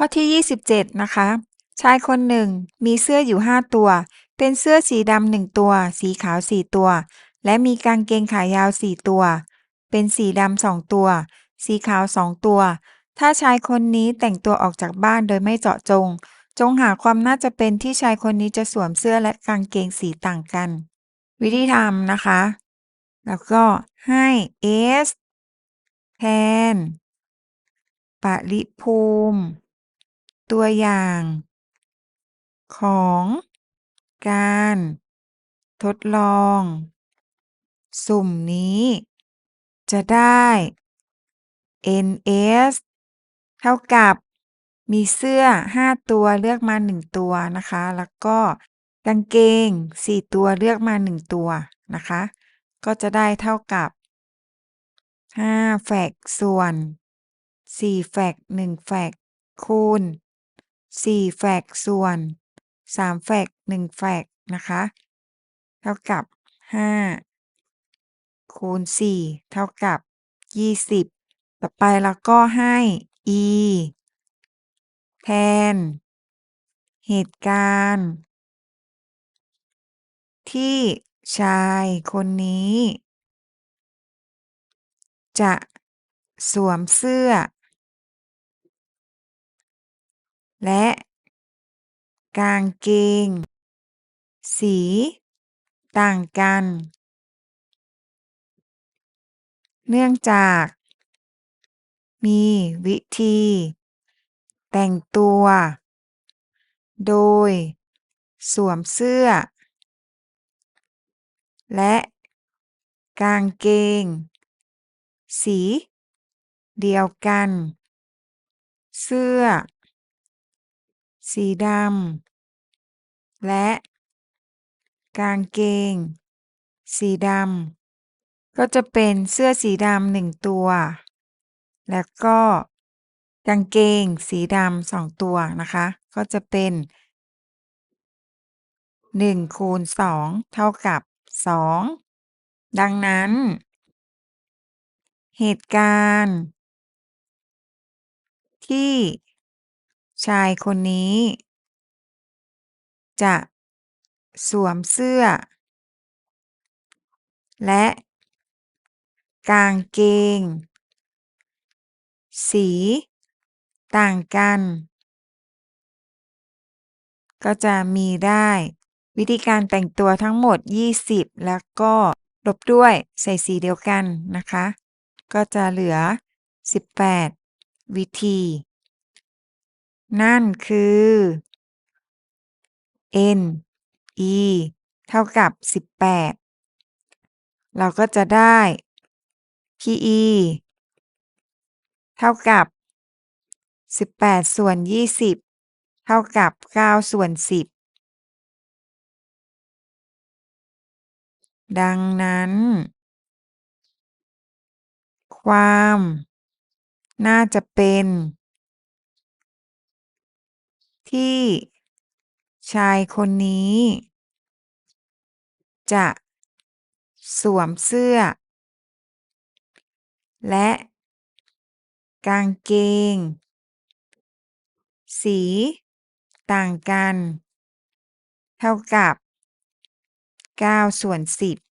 ข้อที่ 27 นะคะ ชายคนหนึ่งมีเสื้ออยู่ 5 ตัว เป็นเสื้อสีดำ1ตัว สีขาว4ตัว และมีกางเกงขายาว4ตัว เป็นสีดำ2ตัว สีขาว2ตัว ถ้าชายคนนี้แต่งตัวออกจากบ้านโดยไม่เจาะจง จงหาความน่าจะเป็นที่ชายคนนี้จะสวมเสื้อและกางเกงสีต่างกัน วิธีทำนะคะ แล้วก็ให้ s แทนปริภูมิ ตัวอย่าง ของ การ ทดลอง สุ่มนี้ จะได้ ns เท่ากับ มีเสื้อ 5 ตัวเลือกมา 1 ตัวนะคะ แล้วก็กางเกง 4 ตัวเลือกมา 1 ตัวนะคะ ก็จะได้เท่ากับ5แฟกส่วน4แฟก1แฟกคูณ 4 แฟกส่วน 3 แฟก1แฟกนะคะ เท่ากับ 5 คูณ 4 เท่ากับ 20 ต่อไปเราก็ให้ e แทน เหตุการณ์ ที่ชายคนนี้ จะสวมเสื้อ และกางเกง สีต่างกัน เนื่องจาก มีวิธี แต่งตัว โดย สวมเสื้อ และกางเกง สี เดียวกัน เสื้อ สีดำ และกางเกง สีดำ ก็จะเป็นเสื้อสีดำ1ตัว แล้วก็กางเกงสีดำ2ตัวนะคะ ก็จะเป็น1คูณ2เท่ากับ 2 ดังนั้น เหตุการณ์ ที่ ชายคนนี้ จะสวมเสื้อ และกางเกง สีต่างกัน ก็จะมีได้ วิธีการแต่งตัวทั้งหมด 20 แล้วก็ลบด้วยใส่สีเดียวกันนะคะ ก็จะเหลือ 18 วิธี นั่นคือ n e เท่ากับ 18 เราก็จะได้ pe เท่ากับ 18 ส่วน 20 เท่ากับ 9 ส่วน 10 ดังนั้น ความ น่าจะเป็น ที่ชายคนนี้ จะสวมเสื้อ และกางเกง สีต่างกัน เท่ากับ9ส่วน10